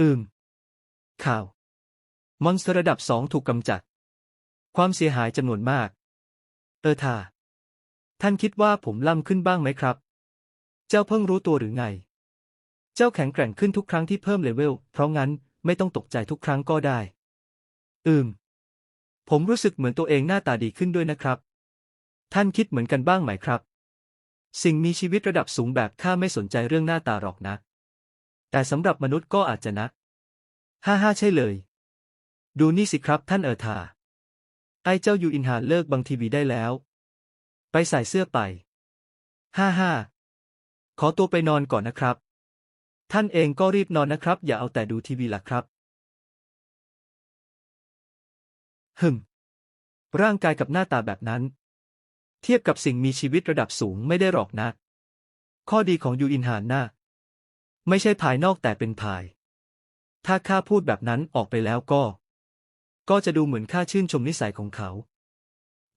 อืม ข่าว มอนสเตอร์ระดับสองถูกกำจัด ความเสียหายจำนวนมาก เออทา ท่านคิดว่าผมล่ำขึ้นบ้างไหมครับ เจ้าเพิ่งรู้ตัวหรือไง เจ้าแข็งแกร่งขึ้นทุกครั้งที่เพิ่มเลเวล เพราะงั้นไม่ต้องตกใจทุกครั้งก็ได้ อืม ผมรู้สึกเหมือนตัวเองหน้าตาดีขึ้นด้วยนะครับ ท่านคิดเหมือนกันบ้างไหมครับ สิ่งมีชีวิตระดับสูงแบบข้าไม่สนใจเรื่องหน้าตาหรอกนะ แต่สำหรับมนุษย์ก็อาจจะนะฮ่าฮ่าใช่เลย ดูนี่สิครับท่านเออทา ไอ้เจ้ายูอินหาเลิกบังทีวีได้แล้ว ไปใส่เสื้อไปฮ่าฮ่าขอตัวไปนอนก่อนนะครับ ท่านเองก็รีบนอนนะครับ อย่าเอาแต่ดูทีวีล่ะครับฮึมร่างกายกับหน้าตาแบบนั้น เทียบกับสิ่งมีชีวิตระดับสูงไม่ได้หรอกนะ ข้อดีของยูอินหานน่ะ ไม่ใช่ภายนอกแต่เป็นภาย ถ้าข้าพูดแบบนั้นออกไปแล้วก็ ก็จะดูเหมือนข้าชื่นชมนิสัยของเขา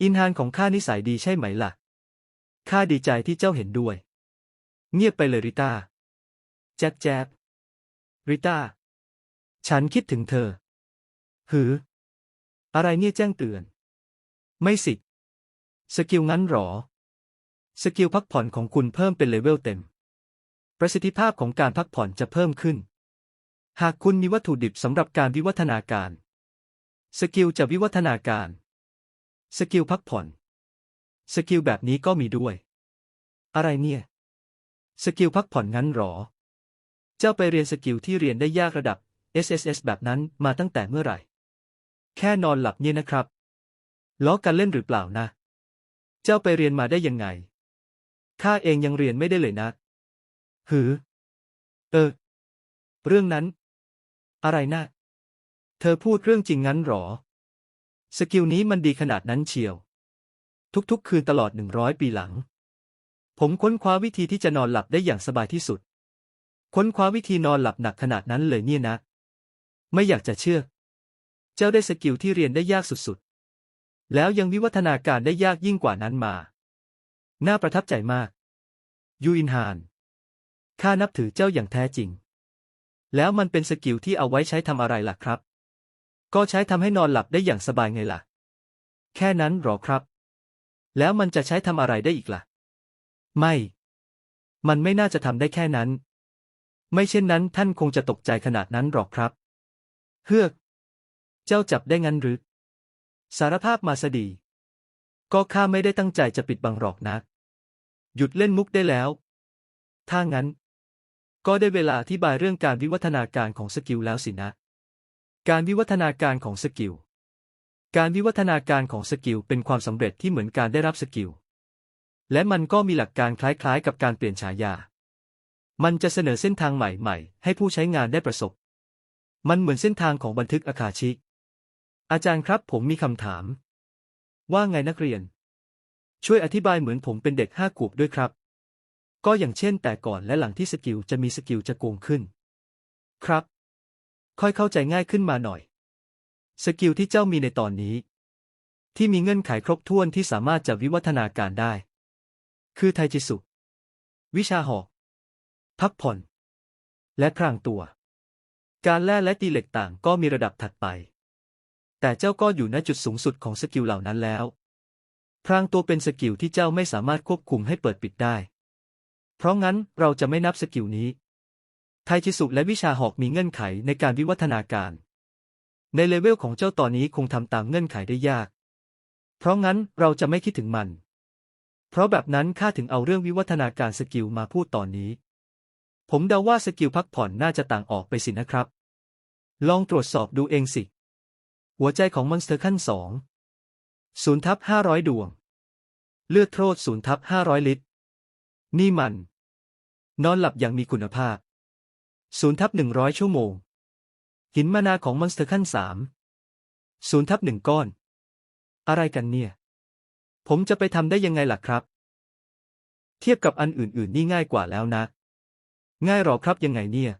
อินฮานของข้านิสัยดีใช่ไหมล่ะ ข้าดีใจที่เจ้าเห็นด้วย เงียบไปเลยริต้า แจ๊บแจ๊บริต้า ฉันคิดถึงเธอ หือ อะไรเนี่ยแจ้งเตือน ไม่สิ สกิลงั้นหรอ สกิลพักผ่อนของคุณเพิ่มเป็นเลเวลเต็ม ประสิทธิภาพของการพักผ่อนจะเพิ่มขึ้น หากคุณมีวัตถุดิบสำหรับการวิวัฒนาการ สกิลจะวิวัฒนาการ สกิลพักผ่อน สกิลแบบนี้ก็มีด้วย อะไรเนี่ย สกิลพักผ่อนงั้นหรอ เจ้าไปเรียนสกิลที่เรียนได้ยากระดับ SSS แบบนั้นมาตั้งแต่เมื่อไหร่ แค่นอนหลับเนี่ยนะครับ ล้อกันเล่นหรือเปล่านะ เจ้าไปเรียนมาได้ยังไง ข้าเองยังเรียนไม่ได้เลยนะ หือ เออ เรื่องนั้น อะไรนะ เธอพูดเรื่องจริงงั้นหรอ สกิลนี้มันดีขนาดนั้นเชียว ทุกๆ คืนตลอดหนึ่งร้อยปีหลัง ผมค้นคว้าวิธีที่จะนอนหลับได้อย่างสบายที่สุด ค้นคว้าวิธีนอนหลับหนักขนาดนั้นเลยเนี่ยนะ ไม่อยากจะเชื่อ เจ้าได้สกิลที่เรียนได้ยากสุดๆ แล้วยังวิวัฒนาการได้ยากยิ่งกว่านั้นมา น่าประทับใจมาก ยูอินฮาน ข้านับถือเจ้าอย่างแท้จริง แล้วมันเป็นสกิลที่เอาไว้ใช้ทำอะไรล่ะครับ ก็ใช้ทำให้นอนหลับได้อย่างสบายไงล่ะ แค่นั้นหรอครับ แล้วมันจะใช้ทำอะไรได้อีกล่ะ ไม่ มันไม่น่าจะทำได้แค่นั้น ไม่เช่นนั้นท่านคงจะตกใจขนาดนั้นหรอกครับ เฮือก เจ้าจับได้งั้นหรือ สารภาพมาสดี ก็ข้าไม่ได้ตั้งใจจะปิดบังหรอกนะ หยุดเล่นมุกได้แล้ว ถ้างั้น ก็ได้เวลาอธิบายเรื่องการวิวัฒนาการของสกิลแล้วสินะ การวิวัฒนาการของสกิล การวิวัฒนาการของสกิลเป็นความสำเร็จที่เหมือนการได้รับสกิล และมันก็มีหลักการคล้ายๆ กับการเปลี่ยนฉายา มันจะเสนอเส้นทางใหม่ๆ ให้ผู้ใช้งานได้ประสบ มันเหมือนเส้นทางของบันทึกอาคาชิ อาจารย์ครับผมมีคำถาม ว่าไงนักเรียน ช่วยอธิบายเหมือนผมเป็นเด็กห้าขวบด้วยครับ ก็อย่างเช่นแต่ก่อนและหลังที่สกิลจะมีสกิลจะโกงขึ้น ครับ ค่อยเข้าใจง่ายขึ้นมาหน่อย สกิลที่เจ้ามีในตอนนี้ ที่มีเงื่อนไขครบถ้วนที่สามารถจะวิวัฒนาการได้ คือไทจิสุ วิชาหอกพักผ่อน และพรางตัว การแล่และตีเหล็กต่างก็มีระดับถัดไป แต่เจ้าก็อยู่ณจุดสูงสุดของสกิลเหล่านั้นแล้ว พรางตัวเป็นสกิลที่เจ้าไม่สามารถควบคุมให้เปิดปิดได้ เพราะงั้นเราจะไม่นับสกิลนี้ ไทจิสุและวิชาหอกมีเงื่อนไขในการวิวัฒนาการ ในเลเวลของเจ้าตอนนี้คงทำตามเงื่อนไขได้ยาก เพราะงั้นเราจะไม่คิดถึงมัน เพราะแบบนั้นข้าถึงเอาเรื่องวิวัฒนาการสกิลมาพูดตอนนี้ ผมเดาว่าสกิลพักผ่อนน่าจะต่างออกไปสินะครับ ลองตรวจสอบดูเองสิ หัวใจของมอนสเตอร์ขั้นสองศูนย์ทับห้าร้อยดวง เลือดโทษศูนย์ทับห้าร้อยลิตร นี่มัน นอนหลับอย่างมีคุณภาพศูนย์ทับหนึ่งร้อยชั่วโมง หินมานาของมอนสเตอร์ขั้นสามศูนย์ทับหนึ่งก้อน อะไรกันเนี่ย ผมจะไปทำได้ยังไงล่ะครับ เทียบกับอันอื่น ๆ นี่ง่ายกว่าแล้วนะ ง่ายหรอครับยังไงเนี่ย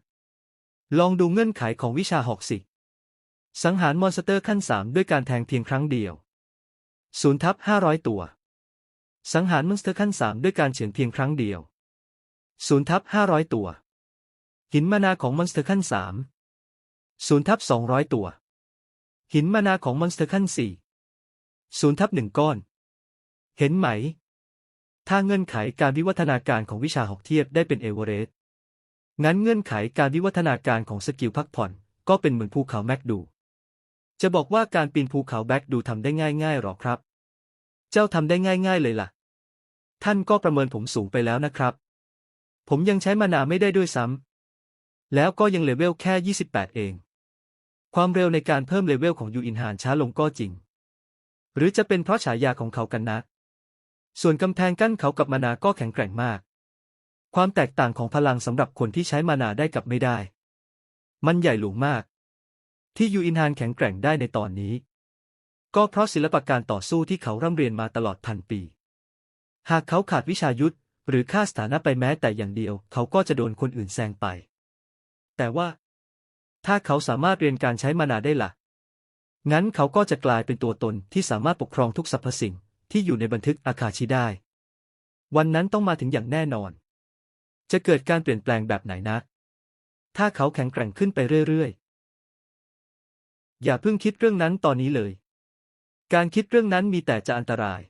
ลองดูเงื่อนไขของวิชาหอกสิสังหารมอนสเตอร์ขั้นสามด้วยการแทงเพียงครั้งเดียวศูนย์ทับห้าร้อยตัว สังหารมอนสเตอร์ขั้นสามด้วยการเฉือนเพียงครั้งเดียวศูนย์ทับห้าร้อยตัว หินมานาของมอนสเตอร์ขั้นสามศูนย์ทับสองร้อยตัว หินมานาของมอนสเตอร์ขั้นสี่ศูนย์ทับหนึ่งก้อน เห็นไหม ถ้าเงื่อนไขการวิวัฒนาการของวิชาหกเทียบได้เป็นเอเวอเรสต์งั้นเงื่อนไขการวิวัฒนาการของสกิลพักผ่อนก็เป็นเหมือนภูเขาแมกดู จะบอกว่าการปีนภูเขาแบกดูทำได้ง่ายๆหรอครับ เจ้าทำได้ง่ายๆเลยล่ะ ท่านก็ประเมินผมสูงไปแล้วนะครับ ผมยังใช้มานาไม่ได้ด้วยซ้ำ แล้วก็ยังเลเวลแค่ 28 เอง ความเร็วในการเพิ่มเลเวลของยูอินหานช้าลงก็จริง หรือจะเป็นเพราะฉายาของเขากันนะ ส่วนกำแพงกั้นเขากับมานาก็แข็งแกร่งมาก ความแตกต่างของพลังสำหรับคนที่ใช้มานาได้กับไม่ได้ มันใหญ่หลวงมาก ที่ยูอินฮานแข็งแกร่งได้ในตอนนี้ ก็เพราะศิลปะการต่อสู้ที่เขาร่ำเรียนมาตลอดพันปี หากเขาขาดวิชายุทธหรือค่าสถานะไปแม้แต่อย่างเดียว เขาก็จะโดนคนอื่นแซงไป แต่ว่า ถ้าเขาสามารถเรียนการใช้มานาได้ละ่ะ งั้นเขาก็จะกลายเป็นตัวตนที่สามารถปกครองทุกสรรพสิ่งที่อยู่ในบันทึกอาคาชิได้ วันนั้นต้องมาถึงอย่างแน่นอน จะเกิดการเปลี่ยนแปลงแบบไหนนะ ถ้าเขาแข็งแกร่งขึ้นไปเรื่อยๆ อย่าเพิ่งคิดเรื่องนั้นตอนนี้เลย การคิดเรื่องนั้นมีแต่จะอันตราย